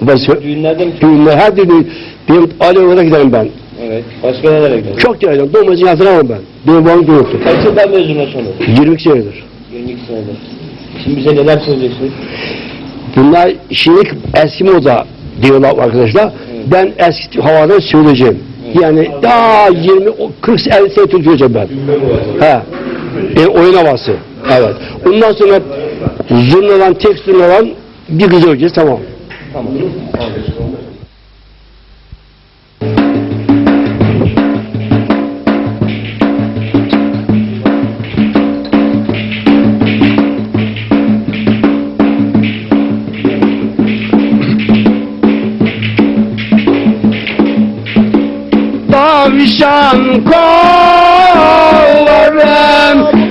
Ben sö- Düğünlerde mi? düğünler her düğün benim Aleva'da giderim ben. Evet. Başka nelere gidiyor? Çok giderim. Doğmacı hatırlamam ben. Benim babam yoktu. Kaç yıldan mezunlaşın olur? 22 senedir. 22 senedir. Şimdi bize neler söyleyeceksiniz? Bunlar şimdi eski moda diyorlar arkadaşlar. Ben eski havadan söyleyeceğim. Yani daha 20, o 40, 50 sene Türk söyleyeceğim ben. He. E, oyun havası. Evet. Ondan sonra zurnadan, tek zurnadan bir kız öleceğiz tamam. Tamam. Tavşan kovarım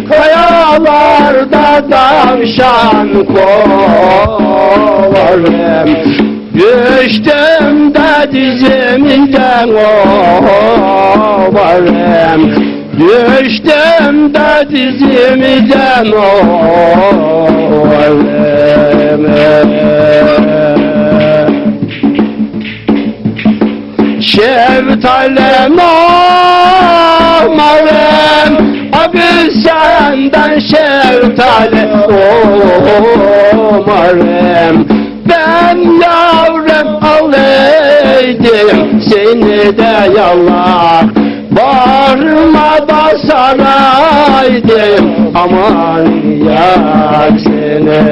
Kayalarda tavşan kovarım Düştüm de dizimden ovarım Düştüm de dizimden ovarım Şevtalem amarem Abi senden şeftali umarım seni de yallah Bağrıma basaraydım. Aman yar seni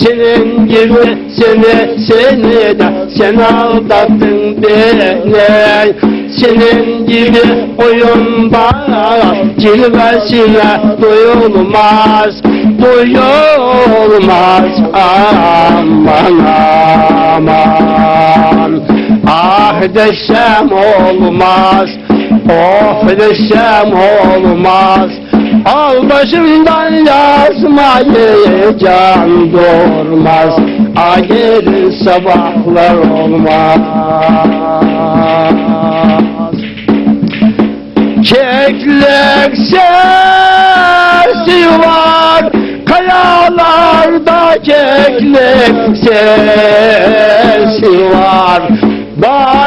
senin gibi seni seni de sen aldattın beni. Senin gibi oyun bana cilvesine duyulmaz duyulmaz aman aman ah desem olmaz. Of desem olmaz. Al başımdan yazmayı durmaz Ayerin sabahlar olmaz. Keklik sesi var Kayalarda keklik sesi var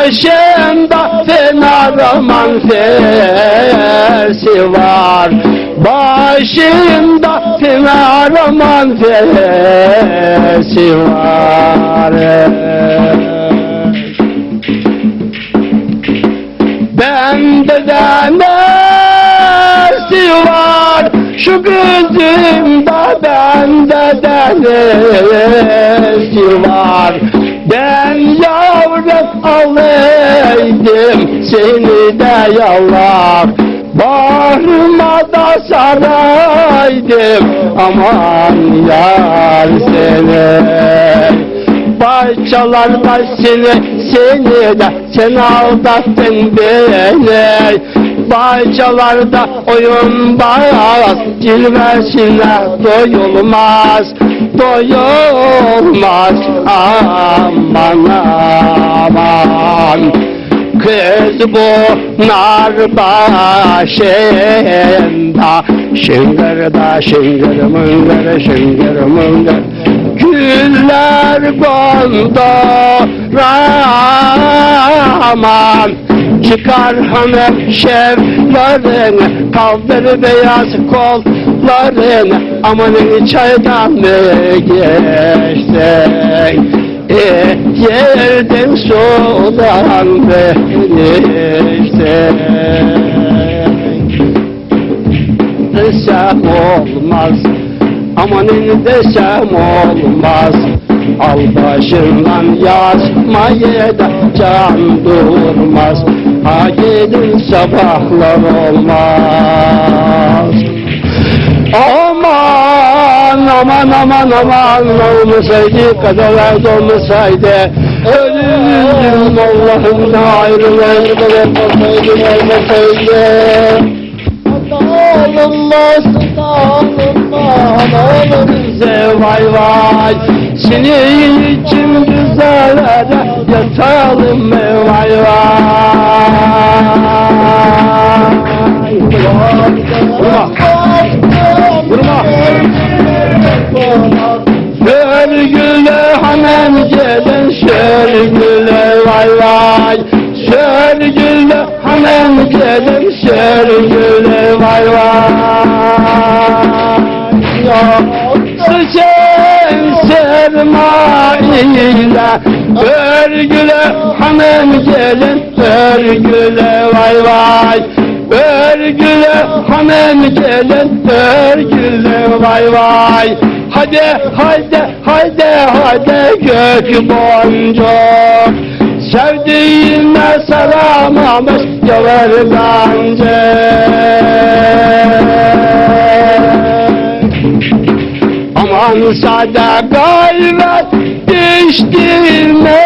Başımda fena roman fesi var. Başımda fena roman fesi var. Bende de nesi var? Şu gözümde bende de seni de yallah. Bağrıma da saraydım aman yar seni. Bahçalarda seni, seni de sen aldattın beni. Bahçalarda oyun bağız cilvesine doyulmaz Doyulmaz. Aman aman Kız bu nar başında Şıngırda şıngır mıngır şıngır mıngır. Güller kondu Rahman. Çıkar hanım şevlerini Kaldır beyaz kollarını. Amanın çaydan mı geçtin e, Yerden sudan beni işte Desem olmaz Amanın desem olmaz. Al başından yazmayı da can durmaz. Acilin sabahlar olmaz. Aman aman aman aman olmasaydı kaderler olmasaydı. Ölüm Allah'ım ayrılaydı olmasaydı olmasaydı. Olmaz olmaz bize vay vay. Senin için güzellere yatalım mı vay vay. Vurma. Vurma. Görgülü şergülle vay vay Şergülle hemen gidelim şergülle vay vay. Sıçan sermayeyle Örgüle hemen gelin örgüle vay vay. Örgüle hemen gelin örgüle vay vay. Hadi hadi hadi hadi gök boncuk Sevdiğime saramamış bence Aman sada gayret düştüğüme